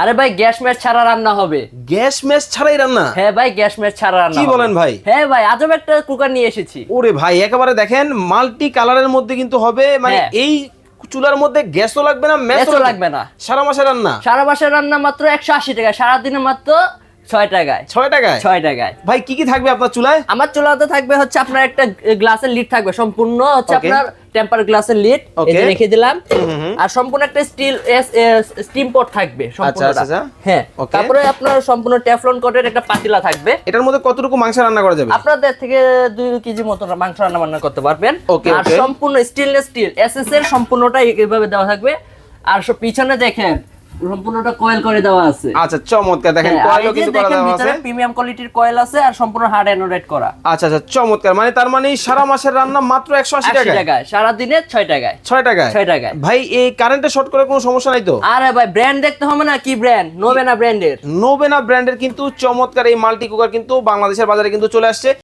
আরে ভাই gas match ছাড়া রান্না হবে। গ্যাস ম্যাচ ছাড়াই রান্না? হ্যাঁ ভাই গ্যাস ম্যাচ ছাড়া রান্না কি বলেন ভাই? হ্যাঁ ভাই আজব একটা কুকার নিয়ে এসেছি। ওরে ভাই একেবারে দেখেন মাল্টি কালারের মধ্যে কিন্তু হবে মানে হ্যাঁ। এই চুলার মধ্যে গ্যাসও লাগবে না ম্যাচও লাগবে না। সারা মাসে রান্না? সারা মাসের রান্না মাত্র একশো আশি টাকা সারাদিনে মাত্র ছয় টাকায়। ছয় টাকায়? ছয় টাকায়। ভাই কি কি থাকবে আপনার চুলায়? আমার চুলাতে থাকবে হচ্ছে আপনার একটা গ্লাসের লিড থাকবে সম্পূর্ণ হচ্ছে আপনার টেম্পার গ্লাসের লিড যে রেখে দিলাম। আর সম্পূর্ণ একটা স্টিল স্টিম পট থাকবে সম্পূর্ণটা। আচ্ছা, আচ্ছা। হ্যাঁ তারপরে আপনার সম্পূর্ণ টেফলন কোটের একটা পাতিলা থাকবে। এটার মধ্যে কতটুকু মাংস রান্না করা যাবে? আপনাদের থেকে 2 কেজি মতো মাংস রান্না বান্না করতে পারবেন। আর সম্পূর্ণ স্টেনলেস স্টিল এসএস এর সম্পূর্ণটা এইভাবে দেওয়া থাকবে। আর সব পিছনে দেখেন সম্পূর্ণটা কয়েল করে দেওয়া আছে। আচ্ছা চমৎকার। দেখেন হ্যাঁ, কয়েলও এই যে কিন্তু করা দেওয়া আছে। প্রিমিয়াম কোয়ালিটির কয়েল আছে আর সম্পূর্ণ হার্ড করা। আচ্ছা আচ্ছা চমৎকার। মানে তার মানে সারা মাসের রান্না মাত্র একশো আশি আশি টাকা টাকায় সারা দিনে ছয় টাকায়। ছয় টাকায়? ছয় টাকায়। ভাই এই কারেন্টে শর্ট করে কোনো সমস্যা নাই তো? আরে ভাই ব্র্যান্ড দেখতে হবে না কি ব্র্যান্ড নোবেনা ব্র্যান্ডের নোবেনা ব্র্যান্ডের কিন্তু চমৎকার এই মাল্টি কুকার কিন্তু বাংলাদেশের বাজারে কিন্তু চলে আসছে।